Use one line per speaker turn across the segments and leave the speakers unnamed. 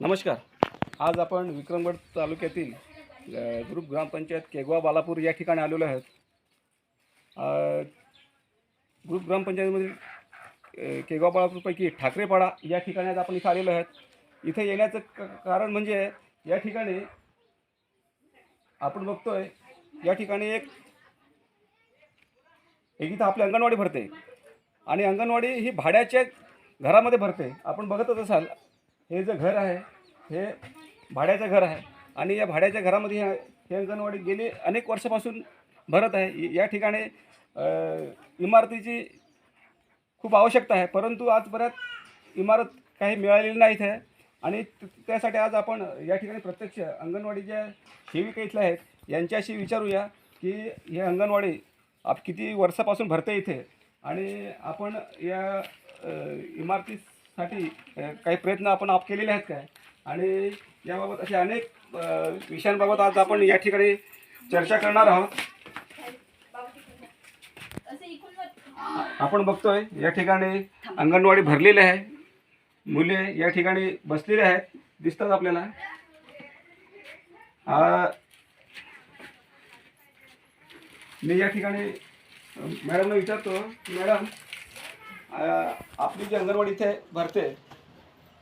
नमस्कार. आज आपण विक्रमगड तालुक्यातील ग्रुप ग्रामपंचायत केगवा बालापूर या ठिकाणी आलेलो आहोत. ग्रुप ग्रामपंचायतीमधील केगवा बालापूरपैकी ठाकरेपाडा या ठिकाणी आज आपण इथं आलेलो आहोत. इथे येण्याचं कारण म्हणजे या ठिकाणी आपण बघतोय या ठिकाणी एक एक इथं आपली अंगणवाडी भरते. आणि अंगणवाडी ही भाड्याच्या घरामध्ये भरते. आपण बघतच असाल हे जे घर आहे हे भाड्याचं घर आहे. आणि या भाड्याच्या घरामध्ये हे हे अंगणवाडी गेली अनेक वर्षापासून भरत आहे. या ठिकाणी इमारतीची खूप आवश्यकता आहे. परंतु आजपर्यंत इमारत काही मिळालेली नाहीत आहे. आणि त्यासाठी आज आपण या ठिकाणी प्रत्यक्ष अंगणवाडीच्या सेविका इथल्या आहेत यांच्याशी विचारूया की हे अंगणवाडी आप किती वर्षापासून भरते इथे? आणि आपण या इमारतीस साठी काही प्रयत्न आपण आप केलेले आहेत काय? आणि याबाबत असे अनेक विषयांबाबत आज आपण या ठिकाणी चर्चा करणार आहोत. आपण बघतोय या ठिकाणी अंगणवाडी भरलेली आहे. मुले या ठिकाणी बसलेले आहेत. दिसतात आपल्याला. मी या ठिकाणी मॅडमला विचारतो मॅडम आपली जी अंगणवाडी इथे भरते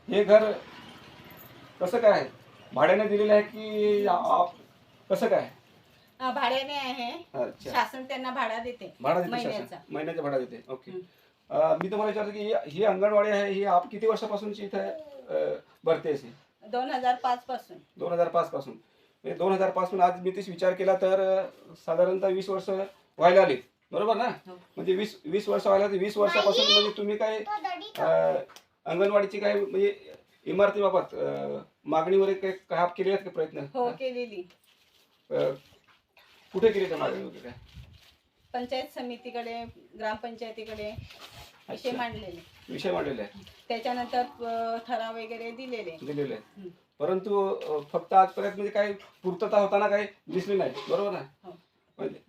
हे घर कसं काय आहे? भाड्याने दिलेलं आहे की आप- कसं काय
अ, भाड्याने आहे.
अच्छा.
शासन त्यांना भाडा देते.
भाडा देते
महिन्याचा.
शासन. महिन्याचा भाडा देते. ओके.
हं.
अ, मी तुम्हाला विचारतो की ही- ही अंगणवाडी आहे ही आप किती वर्षापासूनची इथे अ, भरते अशी?
दोन हजार पाच पासून.
दोन हजार पाच पासून. म्हणजे दोन हजारपासून आज मी तेच विचार केला तर अ, साधारणतः वीस वर्ष व्हायला आली. बरोबर ना?
हो.
म्हणजे वीस वीस वर्ष व्हायला तर वीस वर्षापासून म्हणजे तुम्ही काय अ, अंगणवाडीची काय म्हणजे इमारतीबाबत अ, मागणी वगैरे काय काय केले आहेत का प्रयत्न?
हो केलेली.
अ, कुठे केले त्या मागणी वगैरे?
पंचायत समितीकडे ग्रामपंचायतीकडे विषय
अच्छा.
मांडलेले.
विषय मांडलेले.
त्याच्यानंतर अ, ठराव वगैरे दिलेले.
दिलेले. परंतु अ, फक्त आजपर्यंत म्हणजे काही पूर्तता होताना काही दिसली नाही. बरोबर ना?
हो.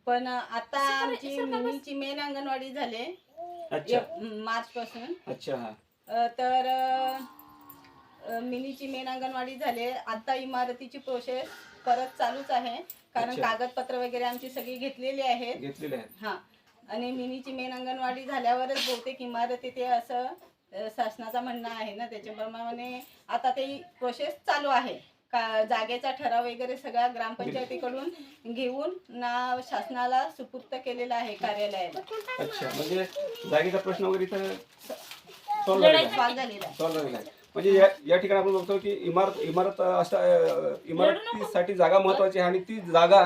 पण आता आमची मिनीची मेन अंगणवाडी झाले.
अच्छा.
मार्च पासून
अच्छा हा.
अ, तर अ, मिनीची मेन अंगणवाडी झाले. आता इमारतीची प्रोसेस परत चालूच आहे. कारण
अच्छा.
कागदपत्र वगैरे आमची सगळी घेतलेली आहेत.
घेतलेले आहेत.
हा. आणि मिनीची मेन अंगणवाडी झाल्यावरच बहुतेक इमारत येते असं अ, शासनाचं म्हणणं आहे ना त्याच्याप्रमाणे आता ते प्रोसेस चालू आहे. का जागेचा ठराव वगैरे सगळा ग्रामपंचायतीकडून घेऊन ना शासनाला सुपूर्त केलेला आहे कार्यालयाला.
अच्छा म्हणजे जागेचा प्रश्न वगैरे इथं सॉल्व झालेला आहे.
सॉल्व झालेला आहे.
सॉल्व झालेला आहे. म्हणजे या या ठिकाणी आपण बघतो की इमारत इमारत अशा अ, इमारतीसाठी जागा महत्वाची आहे आणि ती जागा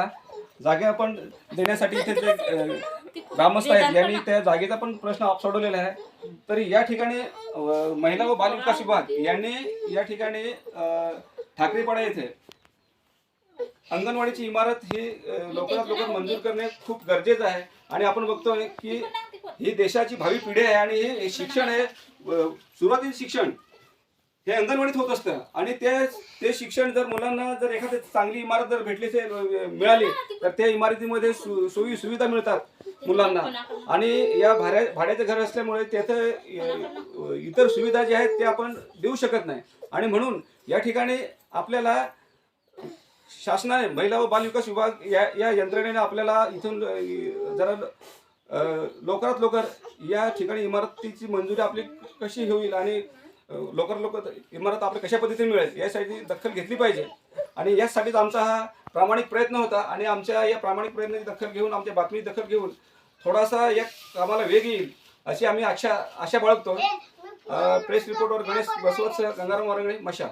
जागा आपण देण्यासाठी इथे जे अ, ग्रामस्थ आहेत यांनी त्या जागेचा पण प्रश्न आप सोडवलेला आहे. तरी या ठिकाणी अ, महिला व बाल विकास विभाग यांनी या ठिकाणी अ, ठाकरेपाडा येथे अंगणवाडीची इमारत ही लवकरात लवकर मंजूर करणे खूप गरजेचं आहे. आणि आपण बघतोय की ही देशाची भावी पिढी आहे आणि हे हे शिक्षण आहे अ, सुरुवातीचे शिक्षण हे अंगणवाडीत होत असतं. आणि ते ते शिक्षण जर मुलांना जर एखादी चांगली इमारत जर भेटली अ, मिळाली तर त्या इमारतीमध्ये सु सोयी सुविधा मिळतात मुलांना. आणि या भाड्या भाड्याचं घर असल्यामुळे अ, इतर सुविधा ज्या आहेत ते आपण देऊ शकत नाही. आणि म्हणून या ठिकाणी आपल्याला शासनाने महिला व बालविकास विभाग या या यंत्रणेने आपल्याला इथून जरा लवकरात लवकर या ठिकाणी इमारतीची मंजुरी आपली कशी होईल आणि लवकरात लवकर इमारत आपल्या कशा पद्धतीने मिळेल यासाठी दखल घेतली पाहिजे. आणि यासाठीच आमचा हा प्रामाणिक प्रयत्न होता आणि आमच्या या प्रामाणिक प्रयत्नाची दखल घेऊन आमच्या बातमी दखल घेऊन थोडासा या कामाला वेग येईल अशी आम्ही आशा आशा बाळगतो. प्रेस रिपोर्टवर गणेश बसवत गंगाराम वारंगळे मशाल.